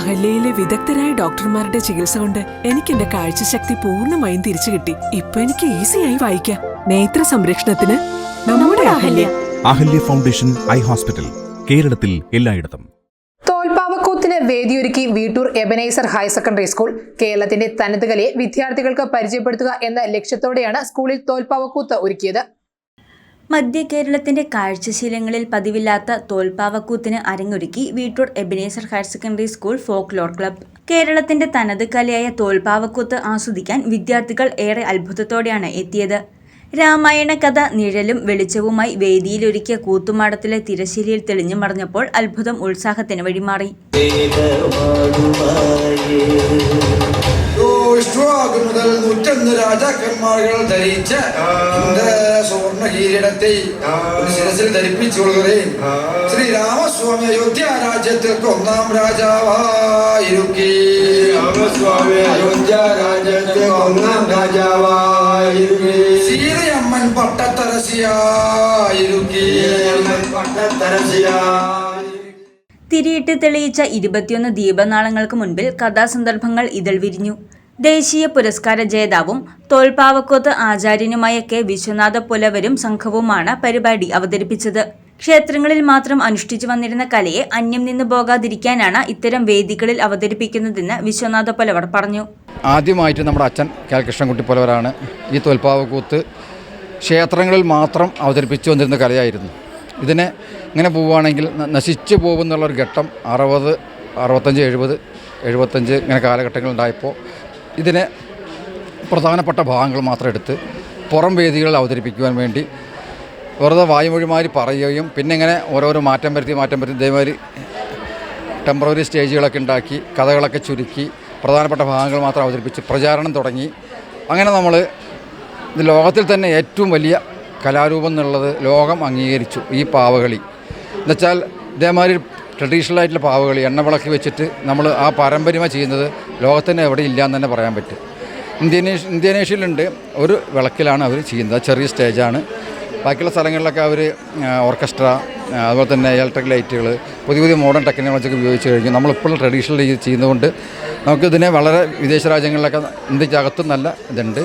അഹല്യയിലെ വിദഗ്ധരായ ഡോക്ടർമാരുടെ ചികിത്സ കൊണ്ട് എനിക്ക് എന്റെ കാഴ്ചശക്തി പൂർണമായും തിരിച്ചു കിട്ടി. ഇപ്പൊ എനിക്ക് ഈസിയായി വായിക്കാം. നേത്ര സംരക്ഷണത്തിന് നമ്മുടെ Ahalya. Ahalya. Foundation eye hospital കേരളത്തിൽ എല്ലായിടത്തും. തോൽപ്പാവക്കൂത്തിന് വേദിയൊരുക്കി Veetoor Ebenezer higher secondary school കേരളത്തിന്റെ തനത് കലയെ വിദ്യാർത്ഥികൾക്ക് പരിചയപ്പെടുത്തുക എന്ന ലക്ഷ്യത്തോടെയാണ് സ്കൂളിൽ തോൽപ്പാവക്കൂത്ത് ഒരുക്കിയത്. മധ്യ കേരളത്തിന്റെ കാഴ്ചശീലങ്ങളിൽ പതിവില്ലാത്ത തോൽപ്പാവക്കൂത്തിന് അരങ്ങൊരുക്കി Veetoor Ebenezer higher secondary school folklore club കേരളത്തിന്റെ തനത് കലയായ തോൽപ്പാവക്കൂത്ത് ആസ്വദിക്കാൻ വിദ്യാർത്ഥികൾ ഏറെ അത്ഭുതത്തോടെയാണ് എത്തിയത്. രാമായണ കഥ നിഴലും വെളിച്ചവുമായി വേദിയിലൊരുക്കിയ കൂത്തുമാടത്തിലെ തിരശ്ശീലയിൽ തെളിഞ്ഞു മറഞ്ഞപ്പോൾ അത്ഭുതം ഉത്സാഹത്തിന് വഴിമാറി. വിഷ്ണുവാകു മുതൽ നൂറ്റൊന്ന് രാജാക്കന്മാരുകൾ ധരിച്ച സുവർണ കിരീടത്തെ ശിരസിൽ ധരിപ്പിച്ചു ശ്രീരാമസ്വാമി അയോധ്യ രാജ്യത്തിൽക്ക് ഒന്നാം രാജാവായിരുക്കി രാമസ്വാമി അയോധ്യ രാജ്യത്തിൽ ഒന്നാം രാജാവായിരുക്കി സീതയമ്മൻ പട്ടത്തരസിയായിരുക്കി പട്ടത്തരസിയാ തിരിയിട്ട് തെളിയിച്ച ഇരുപത്തിയൊന്ന് ദീപനാളങ്ങൾക്ക് മുൻപിൽ കഥാസന്ദർഭങ്ങൾ ഇതൾ വിരിഞ്ഞു. ദേശീയ പുരസ്കാര ജേതാവും തോൽപ്പാവക്കോത്ത് ആചാര്യനുമായ കെ. വിശ്വനാഥ പുലവരും സംഘവുമാണ് പരിപാടി അവതരിപ്പിച്ചത്. ക്ഷേത്രങ്ങളിൽ മാത്രം അനുഷ്ഠിച്ചു വന്നിരുന്ന കലയെ അന്യം നിന്ന് പോകാതിരിക്കാനാണ് ഇത്തരം വേദികളിൽ അവതരിപ്പിക്കുന്നതെന്ന് വിശ്വനാഥ പുലവർ പറഞ്ഞു. ആദ്യമായിട്ട് നമ്മുടെ അച്ഛൻ കെ. കൃഷ്ണൻകുട്ടി പുലവരാണ് ഈ തോൽപ്പാവക്കൂത്ത് ക്ഷേത്രങ്ങളിൽ മാത്രം അവതരിപ്പിച്ചു വന്നിരുന്ന കലയായിരുന്നു. ഇതിനെ ഇങ്ങനെ പോവുകയാണെങ്കിൽ നശിച്ചു പോകുന്നുള്ളൊരു ഘട്ടം അറുപത് അറുപത്തഞ്ച് എഴുപത് എഴുപത്തഞ്ച് ഇങ്ങനെ കാലഘട്ടങ്ങളുണ്ടായപ്പോൾ ഇതിനെ പ്രധാനപ്പെട്ട ഭാഗങ്ങൾ മാത്രം എടുത്ത് പുറം വേദികളിൽ അവതരിപ്പിക്കുവാൻ വേണ്ടി വെറുതെ വായുമൊഴിമാരി പറയുകയും പിന്നെ ഇങ്ങനെ ഓരോരോ മാറ്റം വരുത്തി മാറ്റം വരുത്തി ഇതേമാതിരി ടെമ്പററി സ്റ്റേജുകളൊക്കെ ഉണ്ടാക്കി കഥകളൊക്കെ ചുരുക്കി പ്രധാനപ്പെട്ട ഭാഗങ്ങൾ മാത്രം അവതരിപ്പിച്ച് പ്രചാരണം തുടങ്ങി. അങ്ങനെ നമ്മൾ ലോകത്തിൽ തന്നെ ഏറ്റവും വലിയ കലാരൂപം എന്നുള്ളത് ലോകം അംഗീകരിച്ചു ഈ പാവകളി. എന്നുവെച്ചാൽ ഇതേമാതിരി ട്രഡീഷണൽ ആയിട്ടുള്ള പാവകളി എണ്ണവിളക്ക് വെച്ചിട്ട് നമ്മൾ ആ പാരമ്പര്യമായി ചെയ്യുന്നത് ലോകത്തിന് എവിടെ ഇല്ല എന്ന് തന്നെ പറയാൻ പറ്റും. ഇന്ത്യനേഷ് ഇന്ത്യനേഷ്യയിലുണ്ട്. ഒരു വിളക്കിലാണ് അവർ ചെയ്യുന്നത്. ചെറിയ സ്റ്റേജാണ്. ബാക്കിയുള്ള സ്ഥലങ്ങളിലൊക്കെ അവർ ഓർക്കസ്ട്ര അതുപോലെ തന്നെ ഇലക്ട്രിക് ലൈറ്റുകൾ പുതിയ പുതിയ മോഡേൺ ടെക്നോളജി ഒക്കെ ഉപയോഗിച്ച് കഴിഞ്ഞു നമ്മളിപ്പോഴും ട്രഡീഷണൽ രീതി ചെയ്യുന്നതുകൊണ്ട് നമുക്കിതിനെ വളരെ വിദേശ രാജ്യങ്ങളിലൊക്കെ ഇന്ത്യക്കകത്തും നല്ല ഇതുണ്ട്.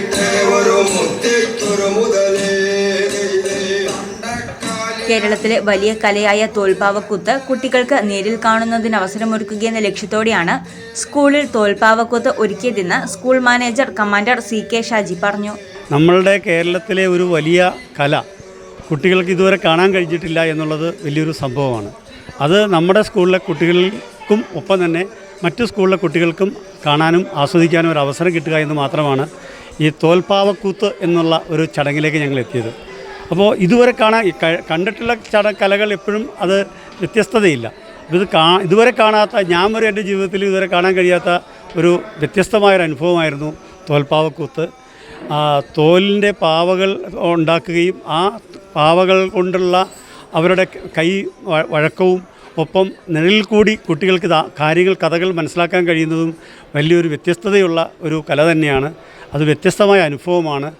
മുത്തേക്കൊരു കേരളത്തിലെ വലിയ കലയായ തോൽപ്പാവക്കൂത്ത് കുട്ടികൾക്ക് നേരിൽ കാണുന്നതിന് അവസരമൊരുക്കുകയെന്ന ലക്ഷ്യത്തോടെയാണ് സ്കൂളിൽ തോൽപ്പാവക്കൂത്ത് ഒരുക്കിയതെന്ന് school manager commander C K Shaji പറഞ്ഞു. നമ്മളുടെ കേരളത്തിലെ ഒരു വലിയ കല കുട്ടികൾക്ക് ഇതുവരെ കാണാൻ കഴിഞ്ഞിട്ടില്ല എന്നുള്ളത് വലിയൊരു സംഭവമാണ്. അത് നമ്മുടെ സ്കൂളിലെ കുട്ടികൾക്കും ഒപ്പം തന്നെ മറ്റു സ്കൂളിലെ കുട്ടികൾക്കും കാണാനും ആസ്വദിക്കാനും ഒരു അവസരം കിട്ടുക എന്ന് മാത്രമാണ് ഈ തോൽപ്പാവക്കൂത്ത് എന്നുള്ള ഒരു ചടങ്ങിലേക്ക് ഞങ്ങൾ എത്തിയത്. അപ്പോൾ ഇതുവരെ കാണാൻ കണ്ടിട്ടുള്ള ചട കലകൾ എപ്പോഴും അത് വ്യത്യസ്തതയില്ല. ഇത് കാ ഇതുവരെ കാണാത്ത ഞാൻ വരെ എന്റെ ജീവിതത്തിൽ ഇതുവരെ കാണാൻ കഴിയാത്ത ഒരു വ്യത്യസ്തമായൊരു അനുഭവമായിരുന്നു തോൽപ്പാവക്കൂത്ത് തോലിന്റെ പാവകൾ ഉണ്ടാക്കുകയും ആ പാവകൾ കൊണ്ടുള്ള അവരുടെ കൈ വഴക്കവും ഒപ്പം നിഴലിൽ കൂടി കുട്ടികൾക്ക് കാര്യങ്ങൾ കഥകൾ മനസ്സിലാക്കാൻ കഴിയുന്നതും വലിയൊരു വ്യത്യസ്തതയുള്ള ഒരു കല തന്നെയാണ്. അത് വ്യത്യസ്തമായ അനുഭവമാണ്.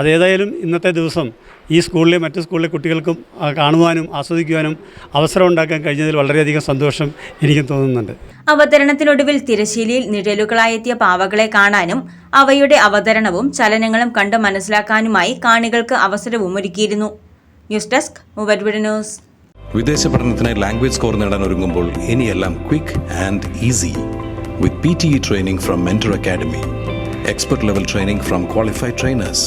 അതേതായാലും ഇന്നത്തെ ദിവസം ഈ സ്കൂളിലെ മറ്റു സ്കൂളിലെ കുട്ടികൾക്കും കാണുവാനും ആസ്വദിക്കുവാനും അവസരം ഉണ്ടാക്കാൻ കഴിഞ്ഞതിൽ വളരെയധികം സന്തോഷം എനിക്ക് തോന്നുന്നുണ്ട്. അവതരണത്തിനൊടുവിൽ തിരശീലയിൽ നിഴലുകളായെത്തിയ പാവകളെ കാണാനും അവയുടെ അവതരണവും ചലനങ്ങളും കണ്ട് മനസ്സിലാക്കാനുമായി കാണികൾക്ക് അവസരവും ഒരുക്കിയിരുന്നു ന്യൂസ് ഡെസ്ക് ന്യൂസ്. വിദേശ പഠനത്തിനായി ലാംഗ്വേജ് സ്കോർ നേടാൻ ഒരുങ്ങുമ്പോൾ ഇനിയെല്ലാം quick and easy with P T E training from mentor academy expert level training from qualified trainers